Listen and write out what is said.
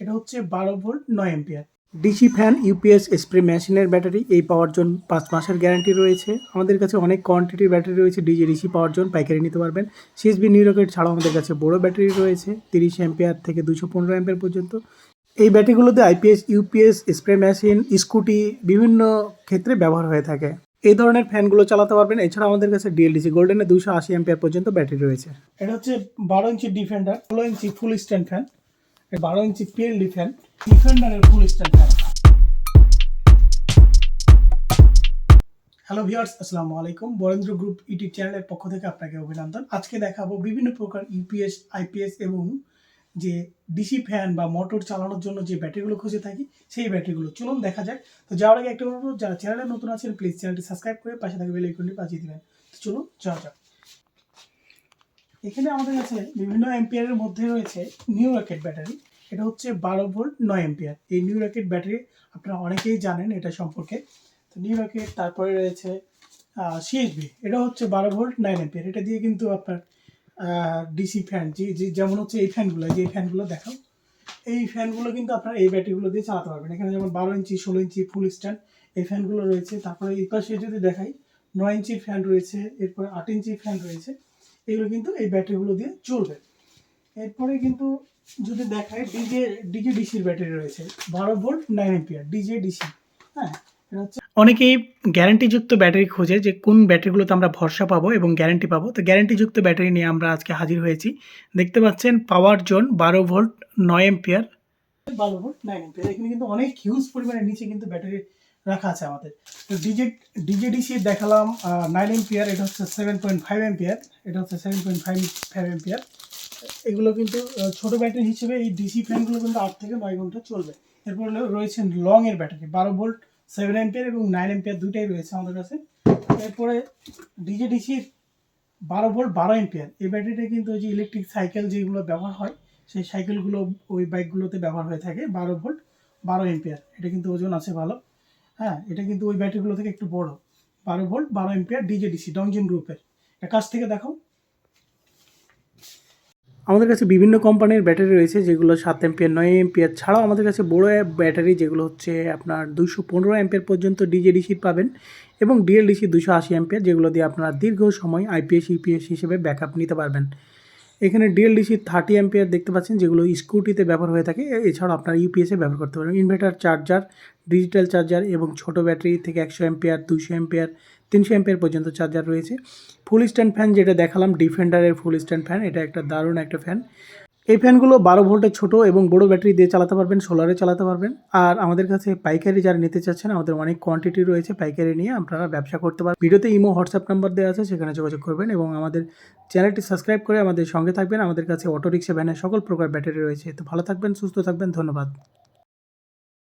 এটা হচ্ছে বারো ভোল্ট, নয় ampere DC fan, UPS, spray মেশিনের ব্যাটারি, এই পাওয়ার জোন পাঁচ মাসের গ্যারান্টি রয়েছে। আমাদের কাছে অনেক কোয়ান্টিটির ব্যাটারি রয়েছে, ডিজি, ডিসি পাওয়ার জোন পাইকারি নিতে পারবেন। সিএসবি নিউ রকেট ছাড়াও আমাদের কাছে বড় ব্যাটারি রয়েছে, তিরিশ এম্পিয়ার থেকে দুশো পনেরো এম্পিয়ার পর্যন্ত। এই ব্যাটারিগুলোতে IPS, UPS, spray machine, scooty বিভিন্ন ক্ষেত্রে ব্যবহার হয়ে থাকে। এই ধরনের ফ্যানগুলো চালাতে পারবেন। এছাড়া আমাদের কাছে ডিএলডিসি গোল্ডেনে দুশো আশি এম্পিয়ার পর্যন্ত ব্যাটারি রয়েছে। এটা হচ্ছে বারো ইঞ্চি ডিফেন্ডার ষোলো ইঞ্চি ফুল স্ট্যান্ড ফ্যান বারো ইঞ্চি পিএলডি ফ্যান ডিফেন্ডারের ফুল ফ্যান হ্যালো ভিউয়ার্স আসসালামু আলাইকুম। বরেন্দ্র গ্রুপ ইউটিউব চ্যানেলের পক্ষ থেকে আপনাকে অভিনন্দন। আজকে দেখাবো বিভিন্ন প্রকার ইউপিএস আইপিএস এবং যে ডিসি ফ্যান বা মোটর চালানোর জন্য যে ব্যাটারিগুলো খুঁজে থাকি, সেই ব্যাটারিগুলো। চলুন দেখা যাক। তো যাওয়ার আগে একটা অনুরোধ, যারা চ্যানেলে নতুন আছেন প্লিজ চ্যানেলটি সাবস্ক্রাইব করে পাশে থাকা বেল আইকনটি বাজিয়ে দিবেন। তো চলুন, যাওয়া যাক। এখানে আমাদের কাছে বিভিন্ন এম্পিয়ারের মধ্যে রয়েছে নিউ রকেট ব্যাটারি এটা হচ্ছে বারো ভোল্ট নয় এম্পিয়ার এই নিউ রকেট ব্যাটারি আপনারা অনেকেই জানেন এটা সম্পর্কে। তো নিউ রকেট তারপরে রয়েছে সিএসবি এটা হচ্ছে বারো ভোল্ট নাইন এম্পিয়ার এটা দিয়ে কিন্তু আপনার ডিসি ফ্যান যে যেমন হচ্ছে এই ফ্যানগুলো যে ফ্যানগুলো দেখাও, এই ফ্যানগুলো কিন্তু আপনার এই ব্যাটারিগুলো দিয়ে চালাতে পারবেন। এখানে যেমন বারো ইঞ্চি, ষোলো ইঞ্চি ফুল স্ট্যান্ড এই ফ্যানগুলো রয়েছে। তারপরে এই পাশে যদি দেখাই, নয় ইঞ্চির ফ্যান রয়েছে, এরপরে আট ইঞ্চির ফ্যান রয়েছে, এগুলো কিন্তু এই ব্যাটারিগুলো দিয়ে চলবে। এরপরে কিন্তু যদি দেখায় ডিজে ডিজে ডিসির ব্যাটারি রয়েছে। বারো volt nine ampere DJ DC হ্যাঁ অনেকেই গ্যারান্টিযুক্ত ব্যাটারি খোঁজে যে কোন ব্যাটারিগুলোতে আমরা ভরসা পাবো এবং গ্যারান্টি পাবো। তো গ্যারান্টিযুক্ত ব্যাটারি নিয়ে আমরা আজকে হাজির হয়েছি। দেখতে পাচ্ছেন পাওয়ার জোন বারো ভোল্ট নয় এম্পিয়ার বারো ভোল্ট নাইন এম্পিয়ার এখানে কিন্তু অনেক হিউজ পরিমাণের নিচে কিন্তু ব্যাটারি রাখা আছে আমাদের। তো ডিজে ডিজেডিসি দেখালাম নাইন এম্পিয়ার এটা হচ্ছে সেভেন পয়েন্ট ফাইভ এম্পিয়ার এটা হচ্ছে seven point five five ampere এগুলো কিন্তু ছোট ব্যাটারি হিসেবে এই ডিসি ফ্যানগুলো কিন্তু আট থেকে নয় ঘণ্টা চলবে। এরপর রয়েছে লং এর ব্যাটারি, বারো ভোল্ট সেভেন এম্পিয়ার এবং নাইন এম্পিয়ার দুইটাই রয়েছে আমাদের কাছে। এরপরে ডিজে ডিসির বারো ভোল্ট বারো এম্পিয়ার এই ব্যাটারিটা কিন্তু ওই যে ইলেকট্রিক সাইকেল যেগুলো ব্যবহার হয়, সেই সাইকেলগুলো ওই বাইকগুলোতে ব্যবহার হয়ে থাকে, বারো ভোল্ট বারো এম্পিয়ার এটা কিন্তু ওজন আছে ভালো। হ্যাঁ এটা কিন্তু ওই ব্যাটারিগুলো থেকে একটু বড়। বারো ভোল্ট বারো এম্পিয়ার ডিজে ডিসি ডংজিন গ্রুপের এটা কাছ থেকে দেখো আমাদের কাছে বিভিন্ন কোম্পানির ব্যাটারি রয়েছে, যেগুলো সাত এম্পিয়ার নয় এম্পিয়ার ছাড়াও আমাদের কাছে বড় ব্যাটারি, যেগুলো হচ্ছে আপনার দুশো পনেরো এম্পিয়ার পর্যন্ত ডিজেডিসি পাবেন এবং ডিএলডিসি দুশো আশি এম্পিয়ার যেগুলো দিয়ে আপনারা দীর্ঘ সময় আইপিএস ইউপিএস হিসেবে ব্যাকআপ নিতে পারবেন। এখানে ডিএলডিসি থার্টি এম্পিয়ার দেখতে পাচ্ছেন, যেগুলো স্কুটিতে ব্যবহার হয়ে থাকে। এছাড়াও আপনারা ইউপিএসে ব্যবহার করতে পারেন ইনভার্টার চার্জার ডিজিটাল চার্জার এবং ছোট ব্যাটারি থেকে একশো এম্পিয়ার দুশো এম্পিয়ার তিনশো এম্পিয়ার পর্যন্ত চার্জার রয়েছে। ফুল স্ট্যান্ড ফ্যান যেটা দেখালাম ডিফেন্ডারের ফুল স্ট্যান্ড ফ্যান এটা একটা দারুণ একটা ফ্যান এই ফ্যানগুলো বারো ভোল্টের ছোট এবং বড় ব্যাটারি দিয়ে চালাতে পারবেন সোলারে চালাতে পারবেন। আর আমাদের কাছে পাইকারি যারা নিতে চাচ্ছেন, আমাদের অনেক কোয়ান্টিটি রয়েছে পাইকারি নিয়ে আপনারা ব্যবসা করতে পারবেন। ভিডিওতে ইমো হোয়াটসঅ্যাপ নাম্বার দেওয়া আছে, সেখানে যোগাযোগ করবেন এবং আমাদের চ্যানেলটি সাবস্ক্রাইব করে আমাদের সঙ্গে থাকবেন। আমাদের কাছে অটো রিক্সা ভ্যানের সকল প্রকার ব্যাটারি রয়েছে। তো ভালো থাকবেন, সুস্থ থাকবেন, ধন্যবাদ।